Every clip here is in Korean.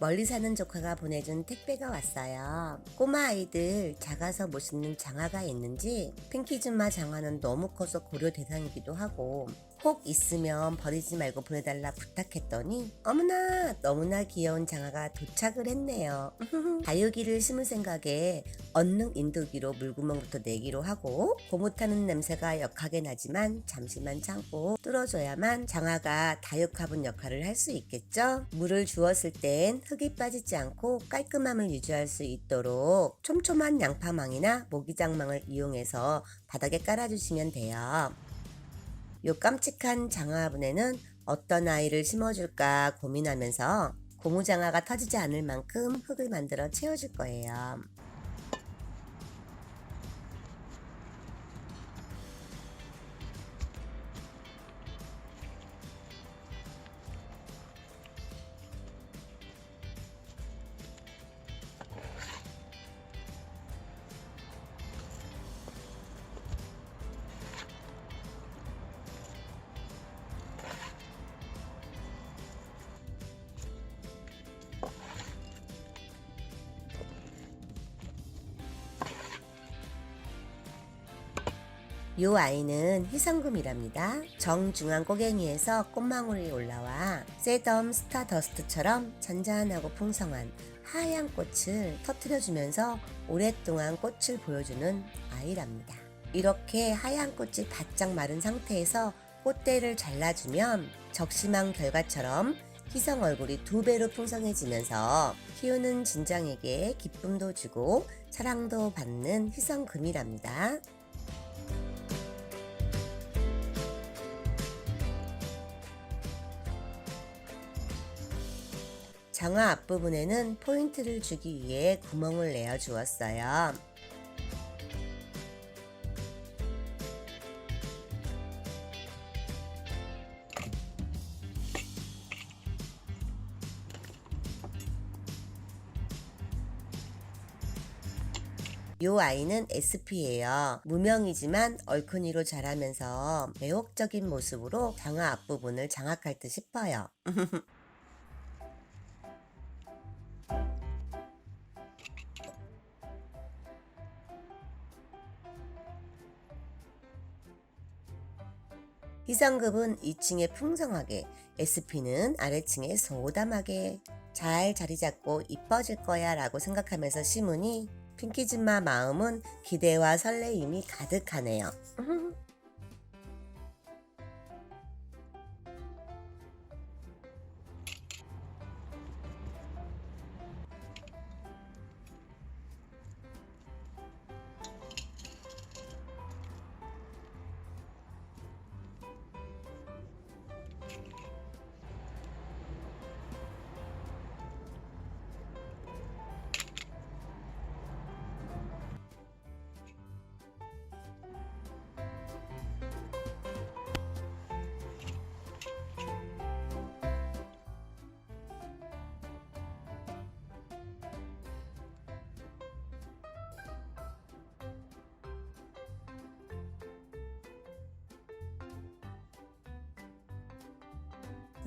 멀리 사는 조카가 보내준 택배가 왔어요. 꼬마 아이들 작아서 못 씹는 장화가 있는지 핑키즈마 장화는 너무 커서 고려 대상이기도 하고 혹 있으면 버리지 말고 보내달라 부탁했더니 어머나 너무나 귀여운 장화가 도착을 했네요. 다육이를 심을 생각에 언능 인도기로 물구멍부터 내기로 하고 고무 타는 냄새가 역하게 나지만 잠시만 참고 뚫어줘야만 장화가 다육 화분 역할을 할 수 있겠죠? 물을 주었을 땐 흙이 빠지지 않고 깔끔함을 유지할 수 있도록 촘촘한 양파망이나 모기장망을 이용해서 바닥에 깔아주시면 돼요. 요 깜찍한 장화분에는 어떤 아이를 심어줄까 고민하면서 고무장화가 터지지 않을 만큼 흙을 만들어 채워줄 거예요. 요 아이는 희성금이랍니다. 정중앙 꼬갱이에서 꽃망울이 올라와 세덤 스타더스트처럼 잔잔하고 풍성한 하얀 꽃을 터트려주면서 오랫동안 꽃을 보여주는 아이랍니다. 이렇게 하얀 꽃이 바짝 마른 상태에서 꽃대를 잘라주면 적심한 결과처럼 희성 얼굴이 두 배로 풍성해지면서 키우는 진장에게 기쁨도 주고 사랑도 받는 희성금이랍니다. 장화 앞부분에는 포인트를 주기 위해 구멍을 내어 주었어요. 요 아이는 SP예요. 무명이지만 얼큰이로 자라면서 매혹적인 모습으로 장화 앞부분을 장악할 듯 싶어요. 희성급은 2층에 풍성하게, SP는 아래층에 소담하게 잘 자리 잡고 이뻐질 거야 라고 생각하면서 심으니 핑키즈마 마음은 기대와 설레임이 가득하네요.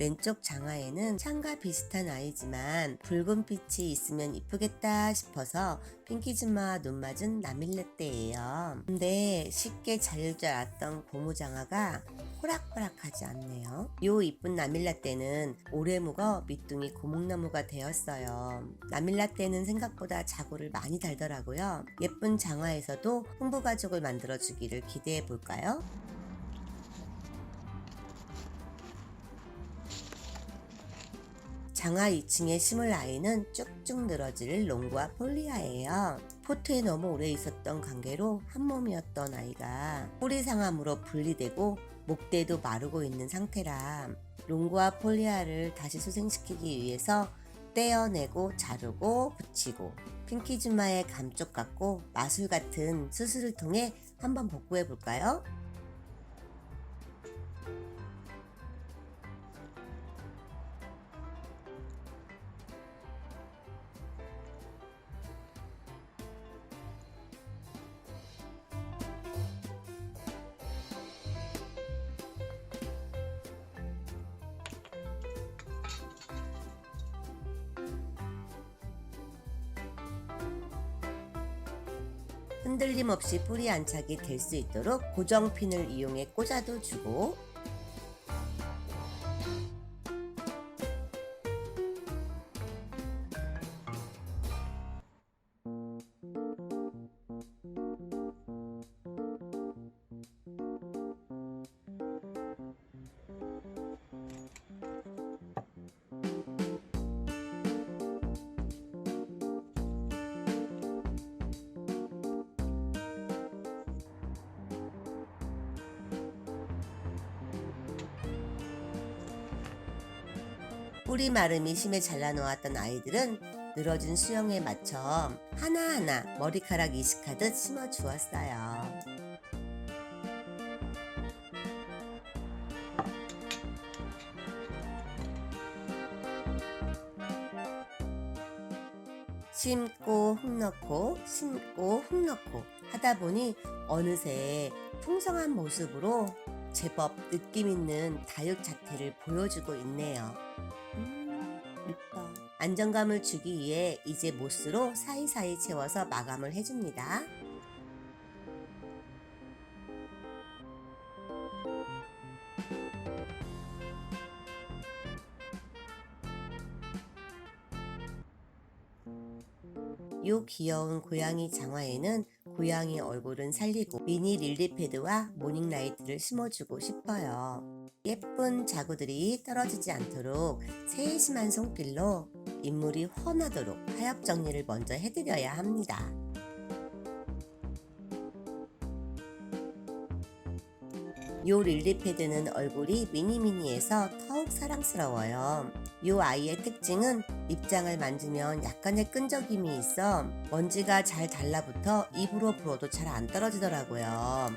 왼쪽 장화에는 창과 비슷한 아이지만 붉은 빛이 있으면 이쁘겠다 싶어서 핑키즈마 눈 맞은 나밀레떼예요. 근데 쉽게 잘릴 줄 알았던 고무 장화가 호락호락하지 않네요. 요 이쁜 나밀라떼는 오래 묵어 밑둥이 고목나무가 되었어요. 나밀라떼는 생각보다 자고를 많이 달더라고요. 예쁜 장화에서도 홍보가족을 만들어주기를 기대해 볼까요? 장화 2층에 심을 아이는 쭉쭉 늘어질 롱과 폴리아예요. 포트에 너무 오래 있었던 관계로 한 몸이었던 아이가 뿌리 상함으로 분리되고 목대도 마르고 있는 상태라 롱과 폴리아를 다시 수생시키기 위해서 떼어내고 자르고 붙이고 핑키즈마의 감쪽 같고 마술 같은 수술을 통해 한번 복구해 볼까요? 흔들림 없이 뿌리 안착이 될 수 있도록 고정핀을 이용해 꽂아도 주고 뿌리 마름이 심해 잘라놓았던 아이들은 늘어진 수영에 맞춰 하나하나 머리카락 이식하듯 심어 주었어요. 심고 흙 넣고 심고 흙 넣고 하다 보니 어느새 풍성한 모습으로 제법 느낌 있는 다육 자태를 보여주고 있네요. 안정감을 주기 위해 이제 모스로 사이사이 채워서 마감을 해줍니다. 요 귀여운 고양이 장화에는 고양이 얼굴은 살리고 미니 릴리 패드와 모닝 라이트를 심어주고 싶어요. 예쁜 자구들이 떨어지지 않도록 세심한 손길로 인물이 훤하도록 하엽 정리를 먼저 해드려야 합니다. 요 릴리 패드는 얼굴이 미니미니해서 더욱 사랑스러워요. 요 아이의 특징은 입장을 만지면 약간의 끈적임이 있어 먼지가 잘 달라붙어 입으로 불어도 잘 안 떨어지더라고요.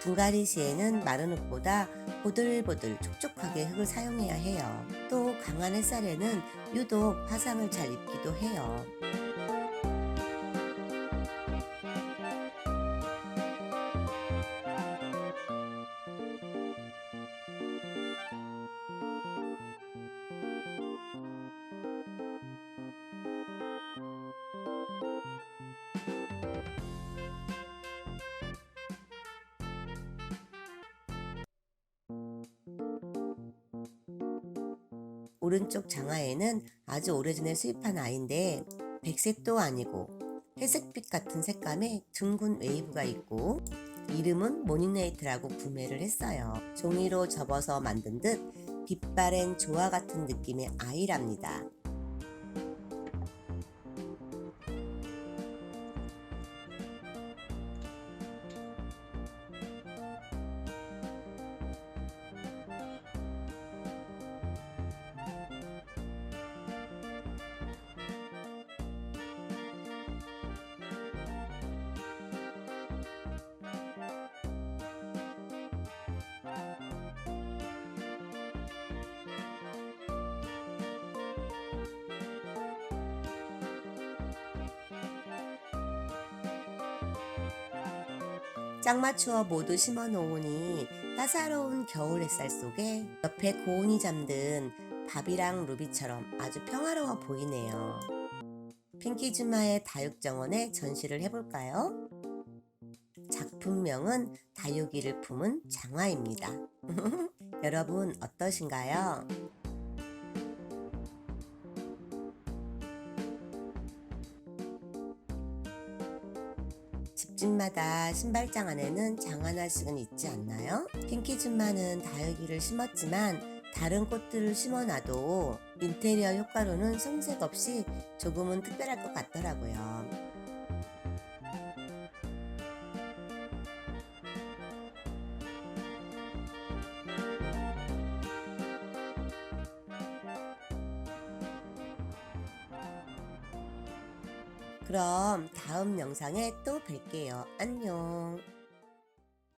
분갈이 시에는 마른 흙보다 보들보들 촉촉하게 흙을 사용해야 해요. 또 강한 햇살에는 유독 화상을 잘 입기도 해요. 오른쪽 장화에는 아주 오래전에 수입한 아이인데 백색도 아니고 회색빛 같은 색감의 둥근 웨이브가 있고 이름은 모닝레이트라고 구매를 했어요. 종이로 접어서 만든 듯 빛바랜 조화 같은 느낌의 아이랍니다. 짝 맞추어 모두 심어 놓으니 따사로운 겨울 햇살 속에 옆에 고온이 잠든 밥이랑 루비처럼 아주 평화로워 보이네요. 핑키즈마의 다육정원에 전시를 해볼까요? 작품명은 다육이를 품은 장화입니다. 여러분 어떠신가요? 집집마다 신발장 안에는 장 하나씩은 있지 않나요? 핑키줌마는 다육이를 심었지만 다른 꽃들을 심어놔도 인테리어 효과로는 손색 없이 조금은 특별할 것 같더라고요. 그럼 다음 영상에 또 뵐게요. 안녕.